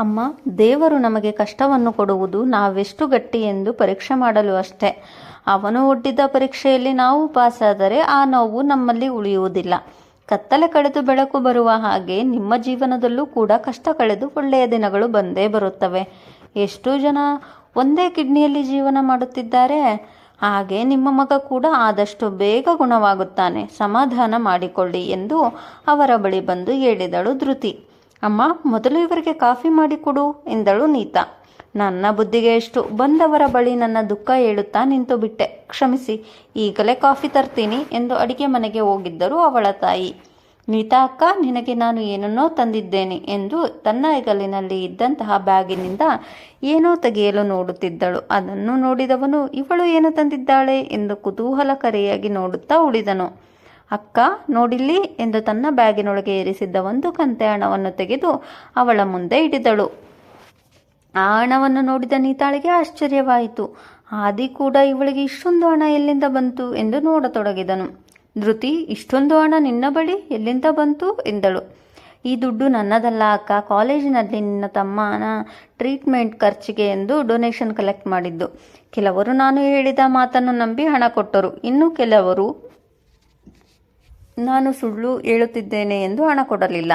ಅಮ್ಮ, ದೇವರು ನಮಗೆ ಕಷ್ಟವನ್ನು ಕೊಡುವುದು ನಾವೆಷ್ಟು ಗಟ್ಟಿ ಎಂದು ಪರೀಕ್ಷೆ ಮಾಡಲು ಅಷ್ಟೇ. ಅವನು ಒಡ್ಡಿದ ಪರೀಕ್ಷೆಯಲ್ಲಿ ನಾವು ಪಾಸಾದರೆ ಆ ನೋವು ನಮ್ಮಲ್ಲಿ ಉಳಿಯುವುದಿಲ್ಲ. ಕತ್ತಲೆ ಕಳೆದು ಬೆಳಕು ಬರುವ ಹಾಗೆ ನಿಮ್ಮ ಜೀವನದಲ್ಲೂ ಕೂಡ ಕಷ್ಟ ಕಳೆದು ಒಳ್ಳೆಯ ದಿನಗಳು ಬಂದೇ ಬರುತ್ತವೆ. ಎಷ್ಟು ಜನ ಒಂದೇ ಕಿಡ್ನಿಯಲ್ಲಿ ಜೀವನ ಮಾಡುತ್ತಿದ್ದಾರೆ. ಹಾಗೆ ನಿಮ್ಮ ಮಗ ಕೂಡ ಆದಷ್ಟು ಬೇಗ ಗುಣವಾಗುತ್ತಾನೆ. ಸಮಾಧಾನ ಮಾಡಿಕೊಳ್ಳಿ ಎಂದು ಅವರ ಬಳಿ ಬಂದು ಹೇಳಿದಳು ಧೃತಿ. ಅಮ್ಮ, ಮೊದಲು ಇವರಿಗೆ ಕಾಫಿ ಮಾಡಿಕೊಡು ಎಂದಳು ನೀತಾ. ನನ್ನ ಬುದ್ಧಿಗೆ ಎಷ್ಟು ಬಂದವರ ಬಳಿ ನನ್ನ ದುಃಖ ಹೇಳುತ್ತಾ ನಿಂತು ಬಿಟ್ಟೆ. ಕ್ಷಮಿಸಿ, ಈಗಲೇ ಕಾಫಿ ತರ್ತೀನಿ, ಎಂದು ಅಡಿಗೆ ಮನೆಗೆ ಹೋಗಿದ್ದರು ಅವಳ ತಾಯಿ. ನೀತಾ ಅಕ್ಕ, ನಿನಗೆ ನಾನು ಏನನ್ನೋ ತಂದಿದ್ದೇನೆ, ಎಂದು ತನ್ನ ಹೆಗಲಿನಲ್ಲಿ ಇದ್ದಂತಹ ಬ್ಯಾಗಿನಿಂದ ಏನೋ ತೆಗೆಯಲು ನೋಡುತ್ತಿದ್ದಳು. ಅದನ್ನು ನೋಡಿದವನು, ಇವಳು ಏನು ತಂದಿದ್ದಾಳೆ? ಎಂದು ಕುತೂಹಲಕರಿಯಾಗಿ ನೋಡುತ್ತಾ ಉಳಿದನು. ಅಕ್ಕ, ನೋಡಿಲ್ಲಿ ಎಂದು ತನ್ನ ಬ್ಯಾಗಿನೊಳಗೆ ಇರಿಸಿದ್ದ ಒಂದು ಕಂತೆ ಹಣವನ್ನು ತೆಗೆದು ಅವಳ ಮುಂದೆ ಇಡಿದಳು. ಆ ಹಣವನ್ನು ನೋಡಿದ ನೀತಾಳಿಗೆ ಆಶ್ಚರ್ಯವಾಯಿತು. ಆದಿ ಕೂಡ ಇವಳಿಗೆ ಇಷ್ಟೊಂದು ಹಣ ಎಲ್ಲಿಂದ ಬಂತು ಎಂದು ನೋಡತೊಡಗಿದನು. ಧೃತಿ, ಇಷ್ಟೊಂದು ಹಣ ನಿನ್ನ ಬಳಿ ಎಲ್ಲಿಂದ ಬಂತು ಎಂದಳು. ಈ ದುಡ್ಡು ನನ್ನದಲ್ಲ ಅಕ್ಕ, ಕಾಲೇಜಿನಲ್ಲಿ ನಿನ್ನ ತಮ್ಮನ ಟ್ರೀಟ್ಮೆಂಟ್ ಖರ್ಚಿಗೆ ಎಂದು ಡೊನೇಷನ್ ಕಲೆಕ್ಟ್ ಮಾಡಿದ್ದು. ಕೆಲವರು ನಾನು ಹೇಳಿದ ಮಾತನ್ನು ನಂಬಿ ಹಣ ಕೊಟ್ಟರು. ಇನ್ನು ಕೆಲವರು ನಾನು ಸುಳ್ಳು ಹೇಳುತ್ತಿದ್ದೇನೆ ಎಂದು ಹಣ ಕೊಡಲಿಲ್ಲ.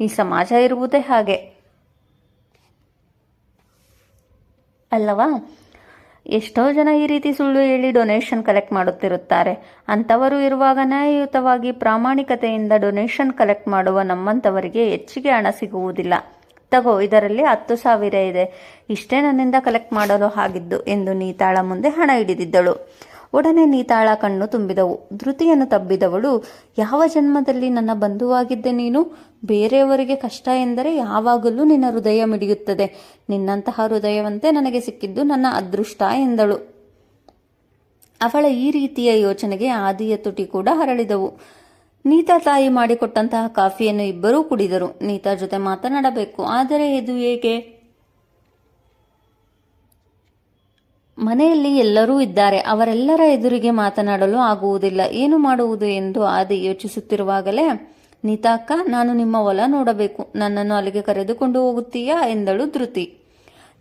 ಈ ಸಮಾಜ ಇರುವುದೇ ಹಾಗೆ. ಅಲ್ಲವಾ? ಎಷ್ಟೋ ಜನ ಈ ರೀತಿ ಸುಳ್ಳು ಹೇಳಿ ಡೊನೇಷನ್ ಕಲೆಕ್ಟ್ ಮಾಡುತ್ತಿರುತ್ತಾರೆ. ಅಂಥವರು ಇರುವಾಗ ನ್ಯಾಯಯುತವಾಗಿ ಪ್ರಾಮಾಣಿಕತೆಯಿಂದ ಡೊನೇಷನ್ ಕಲೆಕ್ಟ್ ಮಾಡುವ ನಮ್ಮಂಥವರಿಗೆ ಹೆಚ್ಚಿಗೆ ಹಣ ಸಿಗುವುದಿಲ್ಲ. ತಗೋ, ಇದರಲ್ಲಿ ಹತ್ತು ಸಾವಿರ ಇದೆ. ಇಷ್ಟೇ ನನ್ನಿಂದ ಕಲೆಕ್ಟ್ ಮಾಡಲು ಆಗಿದ್ದು ಎಂದು ನೀತಾಳ ಮುಂದೆ ಹಣ ಹಿಡಿದಿದ್ದಳು. ಒಡನೆ ನೀತಾಳ ಕಣ್ಣು ತುಂಬಿದವು. ಧೃತಿಯನ್ನು ತಬ್ಬಿದವಳು, ಯಾವ ಜನ್ಮದಲ್ಲಿ ನನ್ನ ಬಂಧುವಾಗಿದ್ದೆ ನೀನು? ಬೇರೆಯವರಿಗೆ ಕಷ್ಟ ಎಂದರೆ ಯಾವಾಗಲೂ ನಿನ್ನ ಹೃದಯ ಮಿಡಿಯುತ್ತದೆ. ನಿನ್ನಂತಹ ಹೃದಯವಂತೆ ನನಗೆ ಸಿಕ್ಕಿದ್ದು ನನ್ನ ಅದೃಷ್ಟ ಎಂದಳು. ಅವಳ ಈ ರೀತಿಯ ಯೋಚನೆಗೆ ಆದಿಯ ತುಟಿ ಕೂಡ ಹರಳಿದವು. ನೀತಾ ತಾಯಿ ಮಾಡಿಕೊಟ್ಟಂತಹ ಕಾಫಿಯನ್ನು ಇಬ್ಬರೂ ಕುಡಿದರು. ನೀತಾ ಜೊತೆ ಮಾತನಾಡಬೇಕು. ಆದರೆ ಇದು ಹೇಗೆ? ಮನೆಯಲ್ಲಿ ಎಲ್ಲರೂ ಇದ್ದಾರೆ. ಅವರೆಲ್ಲರ ಎದುರಿಗೆ ಮಾತನಾಡಲು ಆಗುವುದಿಲ್ಲ. ಏನು ಮಾಡುವುದು ಎಂದು ಆದಿ ಯೋಚಿಸುತ್ತಿರುವಾಗಲೇ ನೀತಾಕ್ಕ ನಾನು ನಿಮ್ಮ ಹೊಲ ನೋಡಬೇಕು. ನನ್ನನ್ನು ಅಲ್ಲಿಗೆ ಕರೆದುಕೊಂಡು ಹೋಗುತ್ತೀಯಾ? ಎಂದಳು ಧೃತಿ.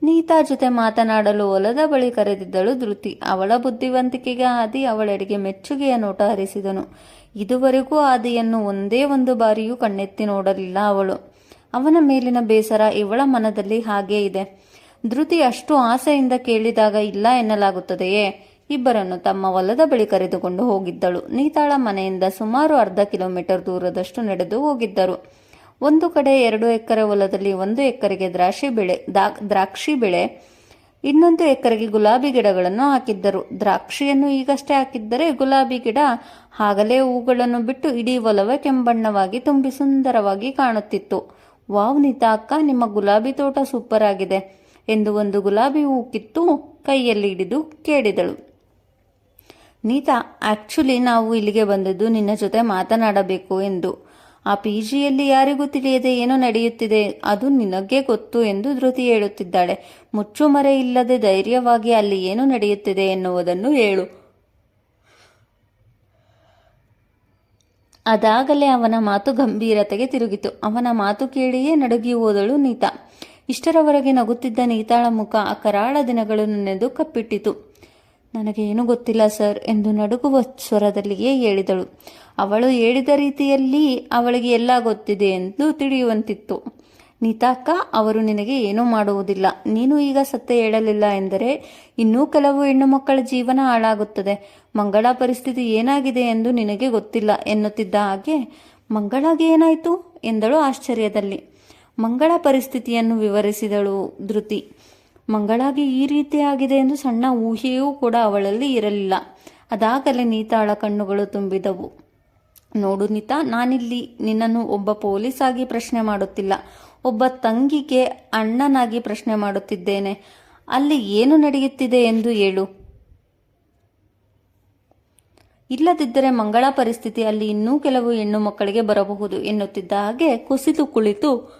ನೀತಾ ಜೊತೆ ಮಾತನಾಡಲು ಹೊಲದ ಬಳಿ ಕರೆದಿದ್ದಳು ಧೃತಿ. ಅವಳ ಬುದ್ಧಿವಂತಿಕೆಗೆ ಆದಿ ಅವಳೆಡೆಗೆ ಮೆಚ್ಚುಗೆಯ ನೋಟ ಹರಿಸಿದನು. ಇದುವರೆಗೂ ಆದಿಯನ್ನು ಒಂದೇ ಒಂದು ಬಾರಿಯೂ ಕಣ್ಣೆತ್ತಿ ನೋಡಲಿಲ್ಲ ಅವಳು. ಅವನ ಮೇಲಿನ ಬೇಸರ ಇವಳ ಮನದಲ್ಲಿ ಹಾಗೇ ಇದೆ. ಧೃತಿ ಅಷ್ಟು ಆಸೆಯಿಂದ ಕೇಳಿದಾಗ ಇಲ್ಲ ಎನ್ನಲಾಗುತ್ತದೆಯೇ? ಇಬ್ಬರನ್ನು ತಮ್ಮ ಹೊಲದ ಬಳಿ ಕರೆದುಕೊಂಡು ಹೋಗಿದ್ದಳು. ನೀತಾಳ ಮನೆಯಿಂದ ಸುಮಾರು ಅರ್ಧ ಕಿಲೋಮೀಟರ್ ದೂರದಷ್ಟು ನಡೆದು ಹೋಗಿದ್ದರು. ಒಂದು ಕಡೆ ಎರಡು ಎಕರೆ ಹೊಲದಲ್ಲಿ ಒಂದು ಎಕರೆಗೆ ದ್ರಾಕ್ಷಿ ಬೆಳೆ ದ್ರಾಕ್ಷಿ ಬೆಳೆ, ಇನ್ನೊಂದು ಎಕರೆಗೆ ಗುಲಾಬಿ ಗಿಡಗಳನ್ನು ಹಾಕಿದ್ದರು. ದ್ರಾಕ್ಷಿಯನ್ನು ಈಗಷ್ಟೇ ಹಾಕಿದ್ದರೆ ಗುಲಾಬಿ ಗಿಡ ಆಗಲೇ ಹೂಗಳನ್ನು ಬಿಟ್ಟು ಇಡೀ ಹೊಲವೇ ಕೆಂಬಣ್ಣವಾಗಿ ತುಂಬಿ ಸುಂದರವಾಗಿ ಕಾಣುತ್ತಿತ್ತು. ವಾವ್ ನೀತಾ ಅಕ್ಕ, ನಿಮ್ಮ ಗುಲಾಬಿ ತೋಟ ಸೂಪರ್ ಆಗಿದೆ. ಎಂದು ಒಂದು ಗುಲಾಬಿ ಹೂ ಕಿತ್ತು ಕೈಯಲ್ಲಿ ಹಿಡಿದು ಕೇಳಿದಳು. ನೀತಾ ಆಕ್ಚುಲಿ ನಾವು ಇಲ್ಲಿಗೆ ಬಂದದ್ದು ನಿನ್ನ ಜೊತೆ ಮಾತನಾಡಬೇಕು ಎಂದು. ಆ ಪಿ ಜಿಯಲ್ಲಿ ಯಾರಿಗೂ ತಿಳಿಯದೆ ಏನು ನಡೆಯುತ್ತಿದೆ, ಅದು ನಿನಗೆ ಗೊತ್ತು ಎಂದು ಧೃತಿ ಹೇಳುತ್ತಿದ್ದಾಳೆ. ಮುಚ್ಚುಮರೆ ಇಲ್ಲದೆ ಧೈರ್ಯವಾಗಿ ಅಲ್ಲಿ ಏನು ನಡೆಯುತ್ತಿದೆ ಎನ್ನುವುದನ್ನು ಹೇಳು. ಅದಾಗಲೇ ಅವನ ಮಾತು ಗಂಭೀರತೆಗೆ ತಿರುಗಿತು. ಅವನ ಮಾತು ಕೇಳಿಯೇ ನಡುಗಿ ಹೋದಳು ನೀತಾ. ಇಷ್ಟರವರೆಗೆ ನಗುತ್ತಿದ್ದ ನೀತಾಳ ಮುಖ ಆ ಕರಾಳ ದಿನಗಳನ್ನು ನೆನೆದು ಕಪ್ಪಿಟ್ಟಿತು ನನಗೇನು ಗೊತ್ತಿಲ್ಲ ಸರ್ ಎಂದು ನಡುಗುವ ಸ್ವರದಲ್ಲಿಯೇ ಹೇಳಿದಳು. ಅವಳು ಹೇಳಿದ ರೀತಿಯಲ್ಲಿ ಅವಳಿಗೆ ಎಲ್ಲ ಗೊತ್ತಿದೆ ಎಂದು ತಿಳಿಯುವಂತಿತ್ತು. ನೀತಾಕ್ಕ ಅವರು ನಿನಗೆ ಏನೂ ಮಾಡುವುದಿಲ್ಲ. ನೀನು ಈಗ ಸತ್ಯ ಹೇಳಲಿಲ್ಲ ಎಂದರೆ ಇನ್ನೂ ಕೆಲವು ಹೆಣ್ಣು ಮಕ್ಕಳ ಜೀವನ ಹಾಳಾಗುತ್ತದೆ. ಮಂಗಳ ಪರಿಸ್ಥಿತಿ ಏನಾಗಿದೆ ಎಂದು ನಿನಗೆ ಗೊತ್ತಿಲ್ಲ ಎನ್ನುತ್ತಿದ್ದ ಹಾಗೆ, ಮಂಗಳಾಗೆ ಏನಾಯಿತು? ಎಂದಳು ಆಶ್ಚರ್ಯದಲ್ಲಿ. ಮಂಗಳ ಪರಿಸ್ಥಿತಿಯನ್ನು ವಿವರಿಸಿದಳು ಧೃತಿ. ಮಂಗಳಾಗಿ ಈ ರೀತಿಯಾಗಿದೆ ಎಂದು ಸಣ್ಣ ಊಹೆಯೂ ಕೂಡ ಅವಳಲ್ಲಿ ಇರಲಿಲ್ಲ. ಅದಾಗಲೇ ನೀತಾಳ ಕಣ್ಣುಗಳು ತುಂಬಿದವು. ನೋಡು ನೀತಾ, ನಾನಿಲ್ಲಿ ನಿನ್ನನ್ನು ಒಬ್ಬ ಪೊಲೀಸ್ ಆಗಿ ಪ್ರಶ್ನೆ ಮಾಡುತ್ತಿಲ್ಲ. ಒಬ್ಬ ತಂಗಿಗೆ ಅಣ್ಣನಾಗಿ ಪ್ರಶ್ನೆ ಮಾಡುತ್ತಿದ್ದೇನೆ. ಅಲ್ಲಿ ಏನು ನಡೆಯುತ್ತಿದೆ ಎಂದು ಹೇಳು. ಇಲ್ಲದಿದ್ದರೆ ಮಂಗಳ ಪರಿಸ್ಥಿತಿ ಅಲ್ಲಿ ಇನ್ನೂ ಕೆಲವು ಹೆಣ್ಣು ಮಕ್ಕಳಿಗೆ ಬರಬಹುದು ಎನ್ನುತ್ತಿದ್ದ ಹಾಗೆ ಕುಸಿದು ಕುಳಿತು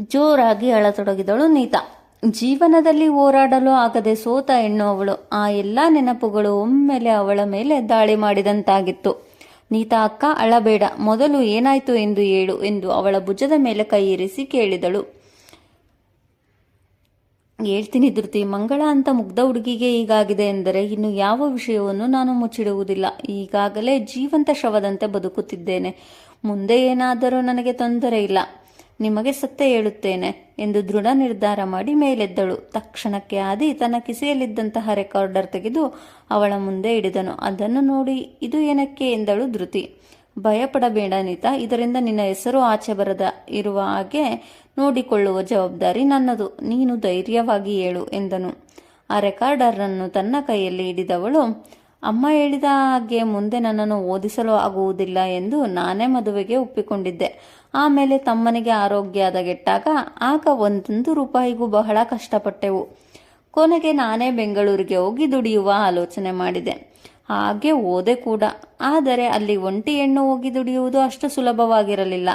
ಜೋರಾಗಿ ಅಳತೊಡಗಿದಳು ನೀತಾ. ಜೀವನದಲ್ಲಿ ಹೋರಾಡಲು ಆಗದೆ ಸೋತ ಹೆಣ್ಣು ಅವಳು ಆ ಎಲ್ಲ ನೆನಪುಗಳು ಒಮ್ಮೆಲೆ ಅವಳ ಮೇಲೆ ದಾಳಿ ಮಾಡಿದಂತಾಗಿತ್ತು. ನೀತಾ, ಅಕ್ಕ, ಅಳಬೇಡ. ಮೊದಲು ಏನಾಯ್ತು ಎಂದು ಹೇಳು ಎಂದು ಅವಳ ಭುಜದ ಮೇಲೆ ಕೈ ಕೇಳಿದಳು. ಹೇಳ್ತೀನಿ ಧೃತಿ, ಮಂಗಳ ಅಂತ ಮುಗ್ಧ ಹುಡುಗಿಗೆ ಹೀಗಾಗಿದೆ ಎಂದರೆ ಇನ್ನು ಯಾವ ವಿಷಯವನ್ನು ನಾನು ಮುಚ್ಚಿಡುವುದಿಲ್ಲ. ಈಗಾಗಲೇ ಜೀವಂತ ಶವದಂತೆ ಬದುಕುತ್ತಿದ್ದೇನೆ. ಮುಂದೆ ಏನಾದರೂ ನನಗೆ ತೊಂದರೆ ಇಲ್ಲ. ನಿಮಗೆ ಸತ್ಯ ಹೇಳುತ್ತೇನೆ ಎಂದು ದೃಢ ನಿರ್ಧಾರ ಮಾಡಿ ಮೇಲೆದ್ದಳು. ತಕ್ಷಣಕ್ಕೆ ಆದಿ ತನ್ನ ಕಿಸೆಯಲ್ಲಿದ್ದಂತಹ ರೆಕಾರ್ಡರ್ ತೆಗೆದು ಅವಳ ಮುಂದೆ ಹಿಡಿದನು ಅದನ್ನು ನೋಡಿ, ಇದು ಏನಕ್ಕೆ? ಎಂದಳು ಧೃತಿ. ಭಯಪಡಬೇಡ ನೀತಾ, ಇದರಿಂದ ನಿನ್ನ ಹೆಸರು ಆಚೆ ಬರದ ಇರುವ ಹಾಗೆ ನೋಡಿಕೊಳ್ಳುವ ಜವಾಬ್ದಾರಿ ನನ್ನದು. ನೀನು ಧೈರ್ಯವಾಗಿ ಹೇಳು, ಎಂದನು. ಆ ರೆಕಾರ್ಡರನ್ನು ತನ್ನ ಕೈಯಲ್ಲಿ ಹಿಡಿದವಳು, ಅಮ್ಮ ಹೇಳಿದ ಹಾಗೆ ಮುಂದೆ ನನ್ನನ್ನು ಓದಿಸಲು ಆಗುವುದಿಲ್ಲ ಎಂದು ನಾನೇ ಮದುವೆಗೆ ಒಪ್ಪಿಕೊಂಡಿದ್ದೆ. ಆಮೇಲೆ ತಮ್ಮನಿಗೆ ಆರೋಗ್ಯ ಹದಗೆಟ್ಟಾಗ ಆಗ ಒಂದೊಂದು ರೂಪಾಯಿಗೂ ಬಹಳ ಕಷ್ಟಪಟ್ಟೆವು. ಕೊನೆಗೆ ನಾನೇ ಬೆಂಗಳೂರಿಗೆ ಹೋಗಿ ದುಡಿಯುವ ಆಲೋಚನೆ ಮಾಡಿದೆ. ಹಾಗೆ ಓದೆ ಕೂಡ. ಆದರೆ ಅಲ್ಲಿ ಒಂಟಿ ಹೆಣ್ಣು ಹೋಗಿ ದುಡಿಯುವುದು ಅಷ್ಟು ಸುಲಭವಾಗಿರಲಿಲ್ಲ.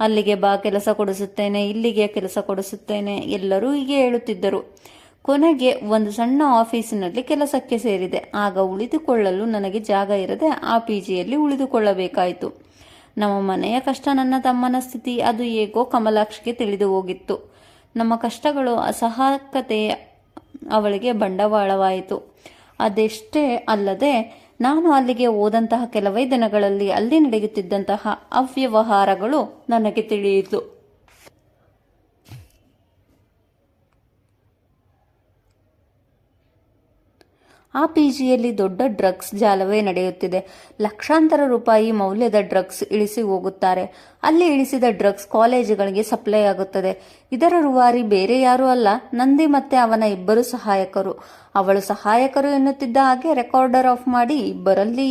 ಅಲ್ಲಿಗೆ ಬಾ, ಕೆಲಸ ಕೊಡಿಸುತ್ತೇನೆ, ಇಲ್ಲಿಗೆ ಕೆಲಸ ಕೊಡಿಸುತ್ತೇನೆ, ಎಲ್ಲರೂ ಹೀಗೆ ಹೇಳುತ್ತಿದ್ದರು. ಕೊನೆಗೆ ಒಂದು ಸಣ್ಣ ಆಫೀಸಿನಲ್ಲಿ ಕೆಲಸಕ್ಕೆ ಸೇರಿದೆ. ಆಗ ಉಳಿದುಕೊಳ್ಳಲು ನನಗೆ ಜಾಗ ಇರದೆ ಆ ಪಿ ಜಿಯಲ್ಲಿ ಉಳಿದುಕೊಳ್ಳಬೇಕಾಯಿತು. ನಮ್ಮ ಮನೆಯ ಕಷ್ಟ ನನ್ನ ತಮ್ಮನ ಸ್ಥಿತಿ ಅದು ಹೇಗೋ ಕಮಲಾಕ್ಷಿಗೆ ತಿಳಿದು ಹೋಗಿತ್ತು. ನಮ್ಮ ಕಷ್ಟಗಳು ಅಸಹಾಯಕತೆ ಅವಳಿಗೆ ಬಂಡವಾಳವಾಯಿತು. ಅದೆಷ್ಟೇ ಅಲ್ಲದೆ ನಾನು ಅಲ್ಲಿಗೆ ಹೋದಂತಹ ಕೆಲವೇ ದಿನಗಳಲ್ಲಿ ಅಲ್ಲಿ ನಡೆಯುತ್ತಿದ್ದಂತಹ ಅವ್ಯವಹಾರಗಳು ನನಗೆ ತಿಳಿಯಿತು. ಆ ಪಿ ಜಿಯಲ್ಲಿ ದೊಡ್ಡ ಡ್ರಗ್ಸ್ ಜಾಲವೇ ನಡೆಯುತ್ತಿದೆ. ಲಕ್ಷಾಂತರ ರೂಪಾಯಿ ಮೌಲ್ಯದ ಡ್ರಗ್ಸ್ ಇಳಿಸಿ ಹೋಗುತ್ತಾರೆ. ಅಲ್ಲಿ ಇಳಿಸಿದ ಡ್ರಗ್ಸ್ ಕಾಲೇಜುಗಳಿಗೆ ಸಪ್ಲೈ ಆಗುತ್ತದೆ. ಇದರ ರೂವಾರಿ ಬೇರೆ ಯಾರೂ ಅಲ್ಲ, ನಂದಿ ಮತ್ತೆ ಅವನ ಇಬ್ಬರು ಸಹಾಯಕರು. ಅವಳು ಸಹಾಯಕರು ಎನ್ನುತ್ತಿದ್ದ ಹಾಗೆ ರೆಕಾರ್ಡರ್ ಆಫ್ ಮಾಡಿ ಇಬ್ಬರಲ್ಲಿ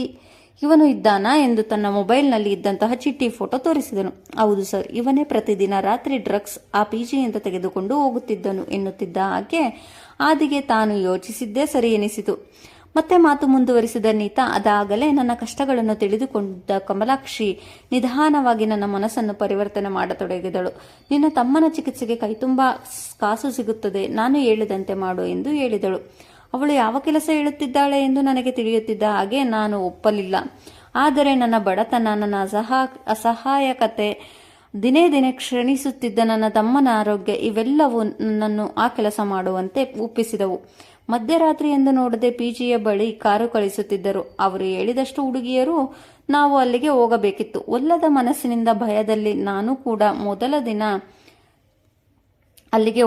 ಇವನು ಇದ್ದಾನಾ ಎಂದು ತನ್ನ ಮೊಬೈಲ್ನಲ್ಲಿ ಇದ್ದಂತಹ ಚಿಟ್ಟಿ ಫೋಟೋ ತೋರಿಸಿದನು. ಹೌದು ಸರ್, ಇವನೇ ಪ್ರತಿದಿನ ರಾತ್ರಿ ಡ್ರಗ್ಸ್ ಆ ಪಿಜಿಯಿಂದ ತೆಗೆದುಕೊಂಡು ಹೋಗುತ್ತಿದ್ದನು ಎನ್ನುತ್ತಿದ್ದ ಹಾಗೆ ಆದಿಗೆ ತಾನು ಯೋಚಿಸಿದ್ದೇ ಸರಿ ಎನಿಸಿತು. ಮತ್ತೆ ಮಾತು ಮುಂದುವರಿಸಿದ ನೀತಾ ಅದಾಗಲೇ ನನ್ನ ಕಷ್ಟಗಳನ್ನು ತಿಳಿದುಕೊಂಡ ಕಮಲಾಕ್ಷಿ ನಿಧಾನವಾಗಿ ನನ್ನ ಮನಸ್ಸನ್ನು ಪರಿವರ್ತನೆ ಮಾಡತೊಡಗಿದಳು. ನಿನ್ನ ತಮ್ಮನ ಚಿಕಿತ್ಸೆಗೆ ಕೈತುಂಬ ಕಾಸು ಸಿಗುತ್ತದೆ, ನಾನು ಹೇಳಿದಂತೆ ಮಾಡು ಎಂದು ಹೇಳಿದಳು. ಅವಳು ಯಾವ ಕೆಲಸ ಹೇಳುತ್ತಿದ್ದಾಳೆ ಎಂದು ನನಗೆ ತಿಳಿಯುತ್ತಿದ್ದ ಹಾಗೆ ನಾನು ಒಪ್ಪಲಿಲ್ಲ. ಆದರೆ ನನ್ನ ಬಡತನ, ನನ್ನ ಅಸಹ, ಅಸಹಾಯಕತೆ ದಿನೇ ದಿನೇ ಕ್ಷೀಣಿಸುತ್ತಿದ್ದ ನನ್ನ ತಮ್ಮನ ಆರೋಗ್ಯ ಇವೆಲ್ಲವೂ ನನ್ನನ್ನು ಆ ಕೆಲಸ ಮಾಡುವಂತೆ ಒಪ್ಪಿಸಿದವು. ಮಧ್ಯರಾತ್ರಿ ಎಂದು ನೋಡದೆ ಪಿಜಿಯ ಬಳಿ ಕಾರು ಕಳಿಸುತ್ತಿದ್ದರು. ಅವರು ಹೇಳಿದಷ್ಟು ಹುಡುಗಿಯರು ನಾವು ಅಲ್ಲಿಗೆ ಹೋಗಬೇಕಿತ್ತು. ಒಲ್ಲದ ಮನಸ್ಸಿನಿಂದ ಭಯದಲ್ಲಿ ನಾನು ಕೂಡ ಮೊದಲ ದಿನ ಅಲ್ಲಿಗೆ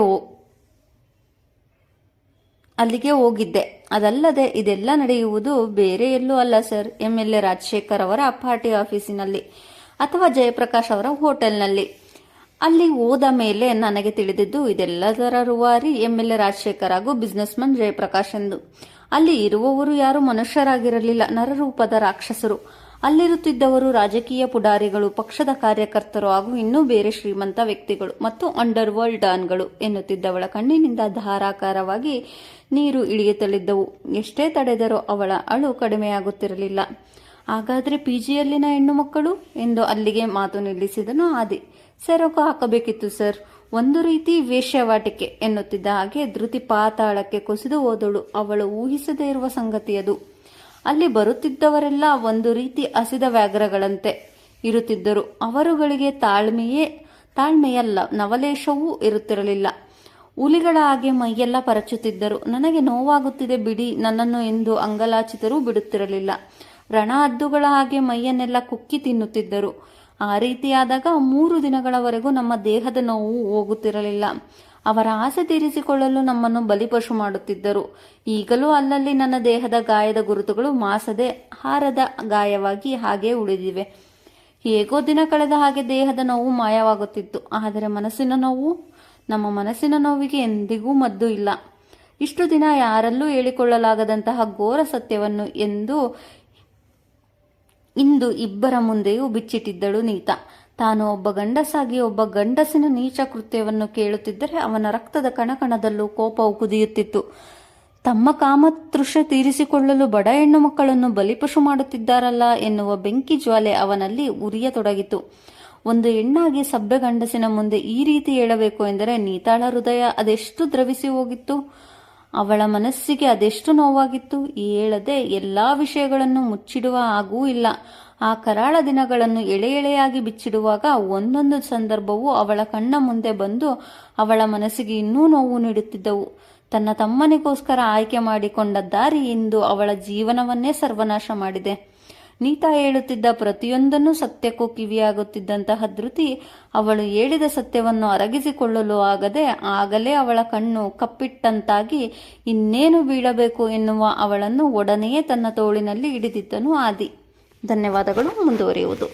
ಅಲ್ಲಿಗೆ ಹೋಗಿದ್ದೆ. ಅದಲ್ಲದೆ ಇದೆಲ್ಲ ನಡೆಯುವುದು ಬೇರೆ ಎಲ್ಲೂ ಅಲ್ಲ sir M L A Rajashekar ಅವರ ಪಾರ್ಟಿ ಆಫೀಸಿನಲ್ಲಿ. ಅಥವಾ ಜಯಪ್ರಕಾಶ್ ಅವರ ಹೋಟೆಲ್ನಲ್ಲಿ. ಅಲ್ಲಿ ಹೋದ ಮೇಲೆ ನನಗೆ ತಿಳಿದಿದ್ದು, ಇದೆಲ್ಲದರ ರೂವಾರಿ ಎಂ ಎಲ್ ಎ ರಾಜಶೇಖರ್ ಹಾಗೂ ಬಿಸ್ನೆಸ್ ಮನ್ ಜಯಪ್ರಕಾಶ್ ಎಂದು. ಅಲ್ಲಿ ಇರುವವರು ಯಾರು ಮನುಷ್ಯರಾಗಿರಲಿಲ್ಲ, ನರರೂಪದ ರಾಕ್ಷಸರು. ಅಲ್ಲಿರುತ್ತಿದ್ದವರು ರಾಜಕೀಯ ಪುಡಾರಿಗಳು, ಪಕ್ಷದ ಕಾರ್ಯಕರ್ತರು ಹಾಗೂ ಇನ್ನೂ ಬೇರೆ ಶ್ರೀಮಂತ ವ್ಯಕ್ತಿಗಳು ಮತ್ತು ಅಂಡರ್ ವರ್ಲ್ಡ್ ಡಾನ್ಗಳು ಎನ್ನುತ್ತಿದ್ದವಳ ಕಣ್ಣಿನಿಂದ ಧಾರಾಕಾರವಾಗಿ ನೀರು ಇಳಿಯುತ್ತಲಿದ್ದವು ಎಷ್ಟೇ ತಡೆದರೂ ಅವಳ ಅಳು ಕಡಿಮೆಯಾಗುತ್ತಿರಲಿಲ್ಲ. ಹಾಗಾದ್ರೆ ಪಿಜಿಯಲ್ಲಿನ ಹೆಣ್ಣು ಮಕ್ಕಳು? ಎಂದು ಅಲ್ಲಿಗೆ ಮಾತು ನಿಲ್ಲಿಸಿದನು ಆದಿ. ಸೆರಕು ಹಾಕಬೇಕಿತ್ತು ಸರ್. ಒಂದು ರೀತಿ ವೇಶ್ಯವಾಟಿಕೆ ಎನ್ನುತ್ತಿದ್ದ ಹಾಗೆ ಧೃತಿ ಪಾತಾಳಕ್ಕೆ ಕುಸಿದು ಹೋದಳು. ಅವಳು ಊಹಿಸದೇ ಇರುವ ಸಂಗತಿಯದು ಅಲ್ಲಿ ಬರುತ್ತಿದ್ದವರೆಲ್ಲ ಒಂದು ರೀತಿ ಹಸಿದ ವ್ಯಾಘ್ರಗಳಂತೆ ಇರುತ್ತಿದ್ದರು. ಅವರುಗಳಿಗೆ ತಾಳ್ಮೆಯೇ, ತಾಳ್ಮೆಯಲ್ಲ, ನವಲೇಶವೂ ಇರುತ್ತಿರಲಿಲ್ಲ. ಹುಲಿಗಳ ಹಾಗೆ ಮೈಯೆಲ್ಲ ಪರಚುತ್ತಿದ್ದರು. ನನಗೆ ನೋವಾಗುತ್ತಿದೆ ಬಿಡಿ, ನನ್ನನ್ನು ಎಂದು ಅಂಗಲಾಚಿತರೂ ಬಿಡುತ್ತಿರಲಿಲ್ಲ. ರಣ ಹದ್ದುಗಳ ಹಾಗೆ ಮೈಯನ್ನೆಲ್ಲ ಕುಕ್ಕಿ ತಿನ್ನುತ್ತಿದ್ದರು. ಆ ರೀತಿಯಾದಾಗ ಮೂರು ದಿನಗಳವರೆಗೂ ನಮ್ಮ ದೇಹದ ನೋವು ಹೋಗುತ್ತಿರಲಿಲ್ಲ. ಅವರ ಆಸೆ ತೀರಿಸಿಕೊಳ್ಳಲು ನಮ್ಮನ್ನು ಬಲಿಪಶು ಮಾಡುತ್ತಿದ್ದರು. ಈಗಲೂ ಅಲ್ಲಲ್ಲಿ ನನ್ನ ದೇಹದ ಗಾಯದ ಗುರುತುಗಳು ಮಾಸದೆ ಹಾರದ ಗಾಯವಾಗಿ ಹಾಗೇ ಉಳಿದಿವೆ. ಹೇಗೋ ದಿನ ಕಳೆದ ಹಾಗೆ ದೇಹದ ನೋವು ಮಾಯವಾಗುತ್ತಿತ್ತು. ಆದರೆ ಮನಸ್ಸಿನ ನೋವು, ನಮ್ಮ ಮನಸ್ಸಿನ ನೋವಿಗೆ ಎಂದಿಗೂ ಮದ್ದು ಇಲ್ಲ. ಇಷ್ಟು ದಿನ ಯಾರಲ್ಲೂ ಹೇಳಿಕೊಳ್ಳಲಾಗದಂತಹ ಘೋರ ಸತ್ಯವನ್ನು ಎಂದು ಇಂದು ಇಬ್ಬರ ಮುಂದೆಯೂ ಬಿಚ್ಚಿಟ್ಟಿದ್ದಳು ನೀತಾ. ತಾನು ಒಬ್ಬ ಗಂಡಸಾಗಿ ಒಬ್ಬ ಗಂಡಸಿನ ನೀಚ ಕೃತ್ಯವನ್ನು ಕೇಳುತ್ತಿದ್ದರೆ ಅವನ ರಕ್ತದ ಕಣಕಣದಲ್ಲೂ ಕೋಪವು ಕುದಿಯುತ್ತಿತ್ತು. ತಮ್ಮ ಕಾಮತೃಷ ತೀರಿಸಿಕೊಳ್ಳಲು ಬಡ ಹೆಣ್ಣು ಮಕ್ಕಳನ್ನು ಬಲಿಪಶು ಮಾಡುತ್ತಿದ್ದಾರಲ್ಲ ಎನ್ನುವ ಬೆಂಕಿ ಜ್ವಾಲೆ ಅವನಲ್ಲಿ ಉರಿಯತೊಡಗಿತು. ಒಂದು ಹೆಣ್ಣಾಗಿ ಸಭ್ಯ ಗಂಡಸಿನ ಮುಂದೆ ಈ ರೀತಿ ಹೇಳಬೇಕು ಎಂದರೆ, ನೀತಾಳ ಹೃದಯ ಅದೆಷ್ಟು ದ್ರವಿಸಿ ಹೋಗಿತ್ತು? ಅವಳ ಮನಸ್ಸಿಗೆ ಅದೆಷ್ಟು ನೋವಾಗಿತ್ತು ಹೇಳದೆ ಎಲ್ಲಾ ವಿಷಯಗಳನ್ನು ಮುಚ್ಚಿಡುವ ಹಾಗೂ ಇಲ್ಲ. ಆ ಕರಾಳ ದಿನಗಳನ್ನು ಎಳೆ ಎಳೆಯಾಗಿ ಬಿಚ್ಚಿಡುವಾಗ ಒಂದೊಂದು ಸಂದರ್ಭವೂ ಅವಳ ಕಣ್ಣ ಮುಂದೆ ಬಂದು ಅವಳ ಮನಸ್ಸಿಗೆ ಇನ್ನೂ ನೋವು ನೀಡುತ್ತಿದ್ದವು. ತನ್ನ ತಮ್ಮನಿಗೋಸ್ಕರ ಆಯ್ಕೆ ಮಾಡಿಕೊಂಡ ದಾರಿ ಇಂದು ಅವಳ ಜೀವನವನ್ನೇ ಸರ್ವನಾಶ ಮಾಡಿದೆ. ನೀತಾ ಹೇಳುತ್ತಿದ್ದ ಪ್ರತಿಯೊಂದನ್ನು ಸತ್ಯಕ್ಕೂ ಕಿವಿಯಾಗುತ್ತಿದ್ದಂತಹ ಧೃತಿ ಅವಳು ಹೇಳಿದ ಸತ್ಯವನ್ನು ಅರಗಿಸಿಕೊಳ್ಳಲು ಆಗದೆ ಆಗಲೇ ಅವಳ ಕಣ್ಣು ಕಪ್ಪಿಟ್ಟಂತಾಗಿ ಇನ್ನೇನು ಬೀಳಬೇಕು ಎನ್ನುವ ಅವಳನ್ನು ಒಡನೆಯೇ ತನ್ನ ತೋಳಿನಲ್ಲಿ ಹಿಡಿದಿದ್ದನು ಆದಿ. ಧನ್ಯವಾದಗಳು, ಮುಂದುವರಿಯುವುದು.